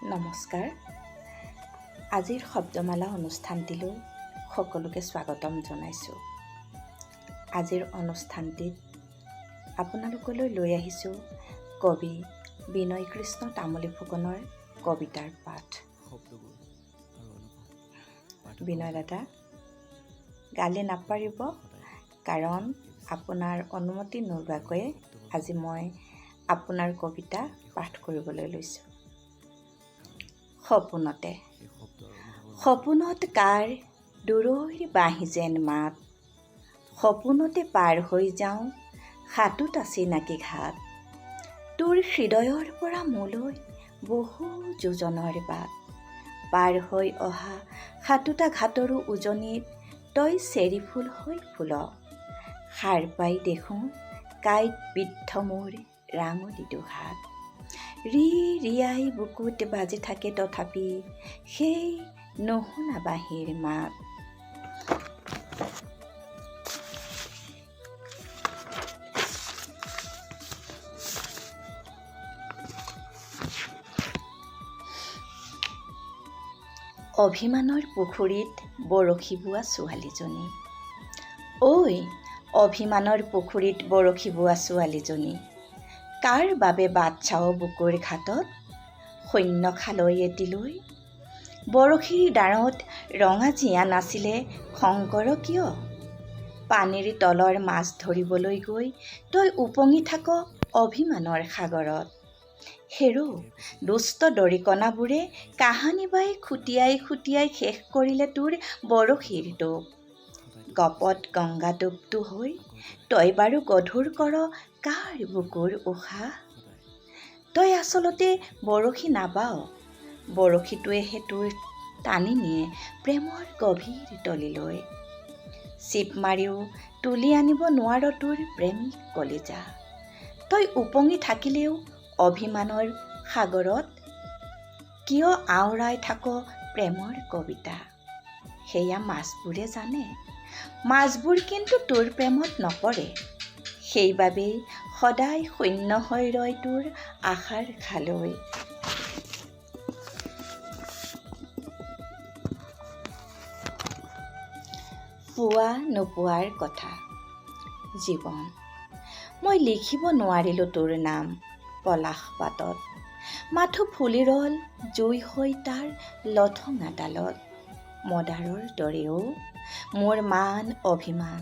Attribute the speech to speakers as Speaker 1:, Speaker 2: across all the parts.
Speaker 1: নমস্কাৰ। আজিৰ শব্দমালা অনুষ্ঠানটিলৈ সকলোকে স্বাগতম জনাইছোঁ। আজিৰ অনুষ্ঠানটিত আপোনালোকলৈ লৈ আহিছোঁ কবি বিনয় কৃষ্ণ তামুলী ফুকনৰ কবিতাৰ পাঠ। বিনয় দাদা, গালি নাপাৰিব কাৰণ আপোনাৰ অনুমতি নোলোৱাকৈয়ে আজি মই আপোনাৰ কবিতা পাঠ কৰিবলৈ লৈছোঁ। সপোনতে। সপোনত কাৰ দূৰৈৰ বাঁহী যেন মাত। সপোনতে পাৰ হৈ যাওঁ হাতত চিনাকি ঘাট। তোৰ হৃদয়ৰ পৰা মোলৈ বহু যোজনৰ বাট। পাৰ হৈ অহা সাতোটা ঘাটৰো উজনিত তই চেৰি ফুল হৈ ফুল। সাৰ পাই দেখোঁ কাঁইট বিদ্ধ মোৰ ৰাঙলী দুহাত ৰি ৰিয়াই বুকুত বাজি থাকে তথাপি সেই নুশুনা বাঁহীৰ মাত। অভিমানৰ পুখুৰীত বৰশী বোৱা ছোৱালীজনী। ঐ, অভিমানৰ পুখুৰীত বৰশী বোৱা ছোৱালীজনী। কাৰ বাবে বাট চাও বুকুৰ ঘাটত? সৈন্য খালৈ এটিলৈ বৰশীৰ ডাঁৰত ৰঙা জীয়া নাছিলে, শংকৰ কিয়? পানীৰ তলৰ মাছ ধৰিবলৈ গৈ তই উপঙি থাক অভিমানৰ সাগৰত। হেৰ' দুষ্ট দৰিকণাবোৰে কাহানি বাই খুটিয়াই খুটিয়াই শেষ কৰিলে তোৰ বৰশীৰ টোপ। গপত গংগা টোপটো হৈ তই বাৰু গধুৰ কৰ কাৰ বুকুৰ উশাহ? তই আচলতে বৰশী নাবাও বৰশীটোৱেহে তোৰ টানি নিয়ে প্ৰেমৰ গভীৰ তলিলৈ। চিপ মাৰিও তুলি আনিব নোৱাৰ তোৰ প্ৰেমিক কলিজা। তই উপঙি থাকিলেও অভিমানৰ সাগৰত কিয় আওৰাই থাক প্ৰেমৰ কবিতা? সেয়া মাছবোৰে জানে। মাছবোৰ কিন্তু তোৰ প্ৰেমত নপৰে। সেইবাবেই সদায় শূন্য হৈ ৰয় তোৰ আশাৰ খালৈ। পোৱা নোপোৱাৰ কথা। জীৱন। মই লিখিব নোৱাৰিলোঁ তোৰ নাম পলাশ পাতত মাথো ফুলি ৰ'ল জুই হৈ তাৰ লঠঙা ডালত মদাৰৰ দৰেও মোৰ মান অভিমান।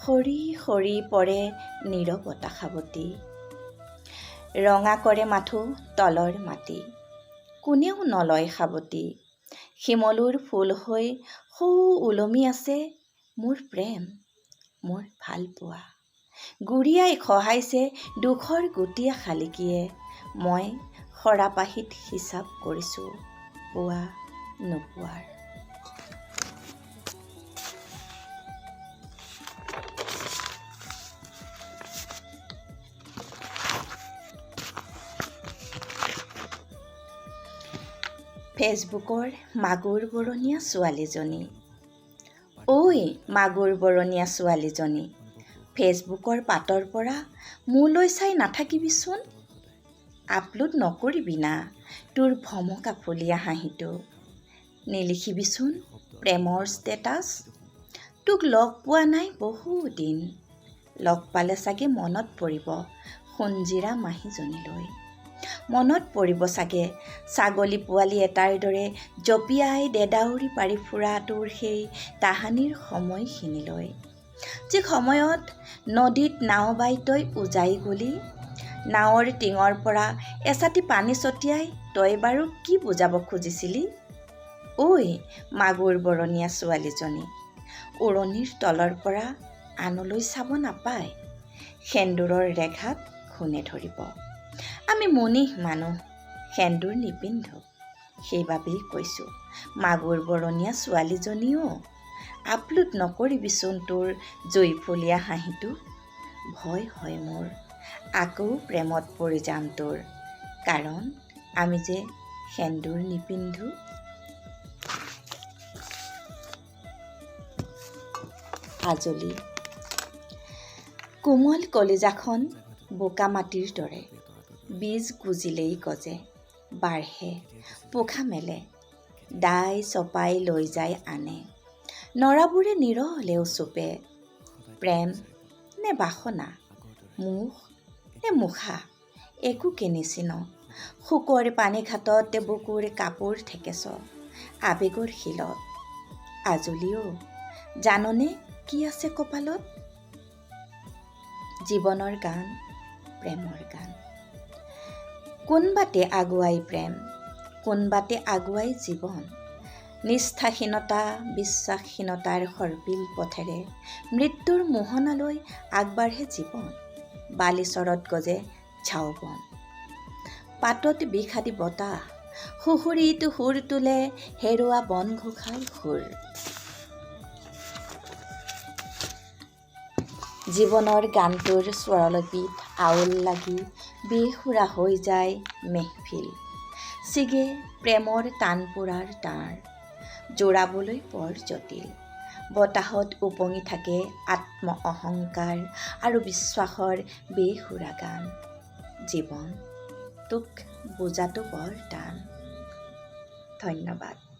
Speaker 1: সৰি সৰি পৰে নীৰৱতা সাৱটি ৰঙা কৰে মাথো তলৰ মাটি। কোনেও নলয় সাৱটি শিমলুৰ ফুল হৈ সৌ ওলমি আছে মোৰ প্ৰেম মোৰ ভালপোৱা। গুৰিয়াই খহাইছে দুখৰ গুটিয়ে শালিকীয়ে। মই সৰাপাহিত হিচাপ কৰিছোঁ পোৱা নোপোৱাৰ। ফেচবুকৰ মাগুৰ বৰণীয়া ছোৱালীজনী। ঐ মাগুৰ বৰণীয়া ছোৱালীজনী ফেচবুকৰ পাতৰ পৰা মোলৈ চাই নাথাকিবিচোন আপলোড নকৰিবি না তোৰ ভমকা ফুলীয়া হাঁহিটো। নিলিখিবিচোন প্ৰেমৰ ষ্টেটাছ। তোক লগ পোৱা নাই বহু দিন লগ পালে চাগে মনত পৰিব সোণজিৰা মাহীজনীলৈ। মনত পৰিব চাগে। ছাগলী পোৱালি এটাৰ দৰে জঁপিয়াই দেদাউৰি পাৰি ফুৰা তোৰ সেই তাহানিৰ সময়খিনিলৈ যি সময়ত নদীত নাও বাই তই উজাই গলি নাৱৰ টিঙৰ পৰা এচাটি পানী ছটিয়াই তই বাৰু কি বুজাব খুজিছিলি? ঐ মাগুৰ বৰণীয়া ছোৱালীজনী উৰণিৰ তলৰ পৰা আনলৈ চাব নাপায়। সেন্দুৰৰ ৰেখাত খুনে ধৰিব। আমি মনিহ মানুহ। সেন্দুৰ নিপিন্ধো। সেইবাবেই কৈছোঁ মাগুৰ বৰণীয়া ছোৱালীজনীও আপলোড নকৰিবিচোন তোৰ জয়ফুলীয়া হাঁহিটো। ভয় হয় মোৰ আকৌ প্ৰেমত পৰি যাম তোৰ কাৰণ আমি যে সেন্দুৰ নিপিন্ধো। আজলি। কোমল কলিজাখন বোকা মাটিৰ দৰে। বীজ গুজিলেই গজে বাঢ়ে পোখা মেলে দাই চপাই লৈ যায় আনে। নৰাবোৰে নিৰলেও চুপে প্ৰেম নে বাসনা মুখ নে মুখা একো কিনিচিন শুকৰ পানীঘাটত বুকুৰ কাপোৰ থেকেছ আবেগৰ শিলত। আজলিও জাননে কি আছে কপালত? জীৱনৰ গান প্ৰেমৰ গান। কোনবাটে আগুৱাই প্ৰেম? কোনবাটে আগুৱাই জীৱন? নিষ্ঠাহীনতা, বিশ্বাসহীনতাৰ সৰ্পিল পথেৰে মৃত্যুৰ মোহনালৈ আগবাঢ়ে জীৱন। বালিচৰত গজে ঝাওবন পাতত বিষাদী বতাহ সুহুৰিটো সুৰ তোলে হেৰুৱা বন ঘোষাৰ সুৰ। জীৱনৰ গানটোৰ স্বৰলিপিত আউল লাগি বেসুৰা হৈ যায় মেহফিল। ছিগে প্ৰেমৰ টানপুৰাৰ তাঁৰ, জোৰাবলৈ বৰ জটিল। বতাহত উপঙি থাকে আত্ম অহংকাৰ আৰু বিশ্বাসৰ বেসুৰা গান। জীৱন, তোক বুজাটো বৰ টান। ধন্যবাদ।